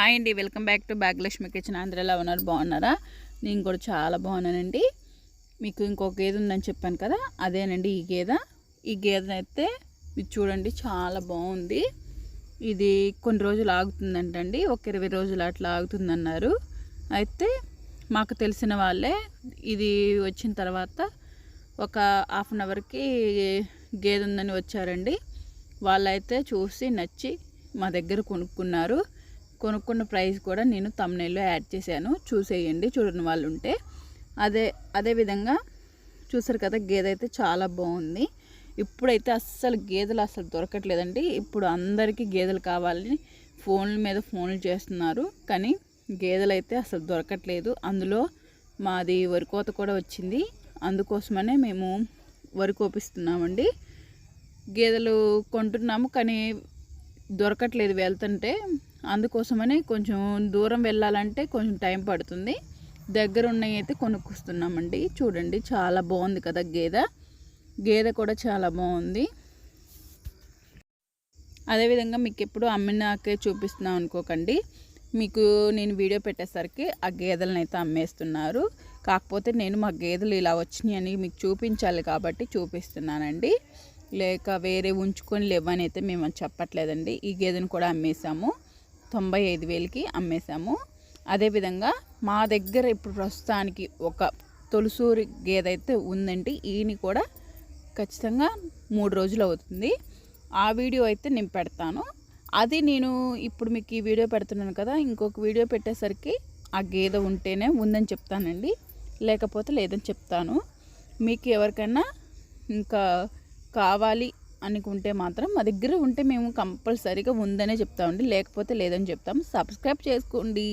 Hi అండి welcome back to Bhagyalakshmi kitchen. ఆంధ్రలో ఉన్నారు? బాగున్నారా? నేను కూడా చాలా బాగున్నానండి. మీకు ఇంకొక గేదె ఉందని చెప్పాను కదా అదేనండి ఈ గేదె. ఈ గేదె అయితే మీరు చూడండి చాలా బాగుంది. ఇది కొన్ని రోజులు ఆగుతుందంటండి ఒక ఇరవై రోజులు అట్లా ఆగుతుందన్నారు. అయితే మాకు తెలిసిన వాళ్ళే ఇది వచ్చిన తర్వాత ఒక హాఫ్ అన్ అవర్కి గేదె ఉందని వచ్చారండి. వాళ్ళైతే చూసి నచ్చి మా దగ్గర కొనుక్కున్నారు. కొనుక్కున్న ప్రైస్ కూడా నేను తమ్నైల్లో యాడ్ చేశాను. చూసేయండి చూడని వాళ్ళు ఉంటే అదే అదే విధంగా చూసారు కదా గేదె అయితే చాలా బాగుంది. ఇప్పుడైతే అస్సలు గేదెలు అస్సలు దొరకట్లేదండి. ఇప్పుడు అందరికీ గేదెలు కావాలని ఫోన్ల మీద ఫోన్లు చేస్తున్నారు. కానీ గేదెలు అయితే అసలు దొరకట్లేదు. అందులో మాది వరి కోత కూడా వచ్చింది. అందుకోసమనే మేము వరి కోపిస్తున్నామండి. గేదెలు కొంటున్నాము కానీ దొరకట్లేదు వెళ్తుంటే. అందుకోసమనే కొంచెం దూరం వెళ్ళాలంటే కొంచెం టైం పడుతుంది. దగ్గర ఉన్నవి అయితే కొనుక్కొస్తున్నామండి. చూడండి చాలా బాగుంది కదా గేదె. గేదె కూడా చాలా బాగుంది. అదేవిధంగా మీకు ఎప్పుడు అమ్మినాకే చూపిస్తున్నాం అనుకోకండి. మీకు నేను వీడియో పెట్టేసరికి ఆ గేదెలను అయితే అమ్మేస్తున్నారు. కాకపోతే నేను మా గేదెలు ఇలా వచ్చినాయి అని మీకు చూపించాలి కాబట్టి చూపిస్తున్నానండి. లేక వేరే ఉంచుకొని లేవని అయితే మేము చెప్పట్లేదండి. ఈ గేదెను కూడా అమ్మేశాము. తొంభై ఐదు వేలకి అమ్మేశాము. అదేవిధంగా మా దగ్గర ఇప్పుడు ప్రస్తుతానికి ఒక తొలిసూరి గేదె అయితే ఉందండి ఈయన కూడా ఖచ్చితంగా మూడు రోజులు అవుతుంది. ఆ వీడియో అయితే నేను పెడతాను. అది నేను ఇప్పుడు మీకు ఈ వీడియో పెడుతున్నాను కదా ఇంకొక వీడియో పెట్టేసరికి ఆ గేదె ఉంటేనే ఉందని చెప్తానండి. లేకపోతే లేదని చెప్తాను. మీకు ఎవరికైనా ఇంకా కావాలి అనుకుంటే మాత్రం మా దగ్గర ఉంటే మేము కంపల్సరీగా ఉందనే చెప్తామండి లేకపోతే లేదని చెప్తాం. సబ్స్క్రైబ్ చేసుకోండి.